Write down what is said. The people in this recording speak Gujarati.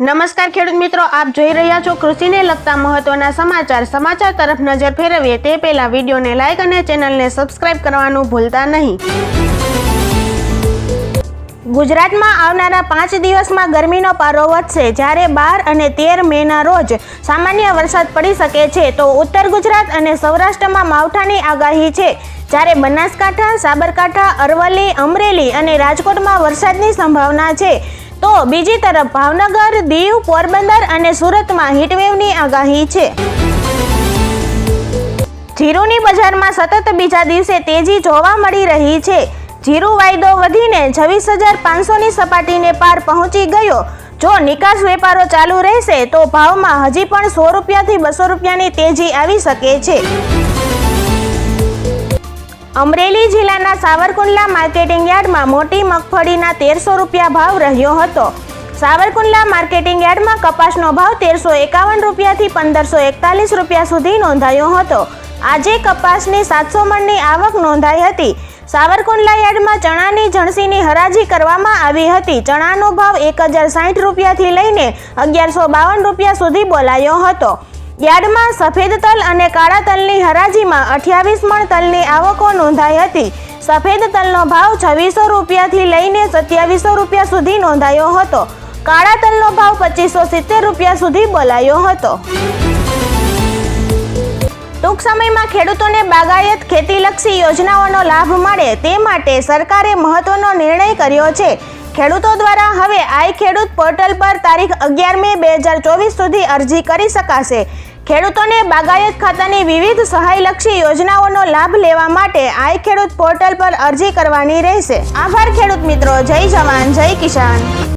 નમસ્કાર ખેડૂત મિત્રો, આપ જોઈ રહ્યા છો કૃષિને લગતા મહત્વના સમાચાર. સમાચાર તરફ નજર ફેરવીએ તે પહેલા વિડીયોને લાઇક અને ચેનલને સબસ્ક્રાઇબ કરવાનું ભૂલતા નહીં. ગુજરાતમાં આવનારા પાંચ દિવસમાં ગરમીનો પારો વધશે. જ્યારે બાર અને તેર મેના રોજ સામાન્ય વરસાદ પડી શકે છે, તો ઉત્તર ગુજરાત અને સૌરાષ્ટ્રમાં માવઠાની આગાહી છે. જ્યારે બનાસકાંઠા, સાબરકાંઠા, અરવલ્લી, અમરેલી અને રાજકોટમાં વરસાદની સંભાવના છે. તો બીજી તરફ ભાવનગર, દીવ, પોરબંદર અને સુરતમાં હીટવેવની આગાહી છે. જીરુની બજારમાં સતત બીજા દિવસે તેજી જોવા મળી રહી છે. જીરુ વાયદો વધીને છવ્વીસ હજાર પાંચસોની સપાટીને પાર પહોંચી ગયો. જો નિકાસ વેપારો ચાલુ રહેશે, તો ભાવમાં હજી પણ સો રૂપિયાથી બસો રૂપિયાની તેજી આવી શકે છે. અમરેલી જિલ્લાના સાવરકુંડલા માર્કેટિંગ યાર્ડમાં મોટી મગફળીના તેરસો રૂપિયા ભાવ રહ્યો હતો. સાવરકુંડલા માર્કેટિંગ યાર્ડમાં કપાસનો ભાવ તેરસો એકાવન રૂપિયાથી પંદરસો એકતાલીસ રૂપિયા સુધી નોંધાયો હતો. આજે કપાસની સાતસો મણની આવક નોંધાઈ હતી. સાવરકુંડલા યાર્ડમાં ચણાની જણસીની હરાજી કરવામાં આવી હતી. ચણાનો ભાવ એક હજાર સાઠ રૂપિયાથી લઈને અગિયારસો બાવન રૂપિયા સુધી બોલાયો હતો. યાર્ડમાં સફેદ તલ અને કાળા તલની હરાજીમાં અઠ્યાવીસ મણ તલની આવકો નોંધાઈ હતી. સફેદ તલનો ભાવ છવ્વીસો રૂપિયાથી લઈને સત્યાવીસો રૂપિયા સુધી નોંધાયો હતો. કાળા તલનો ભાવ પચીસો સિત્તેર રૂપિયા સુધી બોલાયો હતો. ટૂંક સમયમાં ખેડૂતોને બાગાયત ખેતીલક્ષી યોજનાઓનો લાભ મળે તે માટે સરકારે મહત્વનો નિર્ણય કર્યો છે. ખેડૂતો દ્વારા હવે આઈ ખેડૂત પોર્ટલ પર તારીખ અગિયાર મે બે હજાર ચોવીસ સુધી અરજી કરી શકાશે. ખેડૂતોને બાગાયત ખાતાની વિવિધ સહાયલક્ષી યોજનાઓનો લાભ લેવા માટે આઈ ખેડૂત પોર્ટલ પર અરજી કરવાની રહેશે. આભાર ખેડૂત મિત્રો. જય જવાન, જય કિસાન.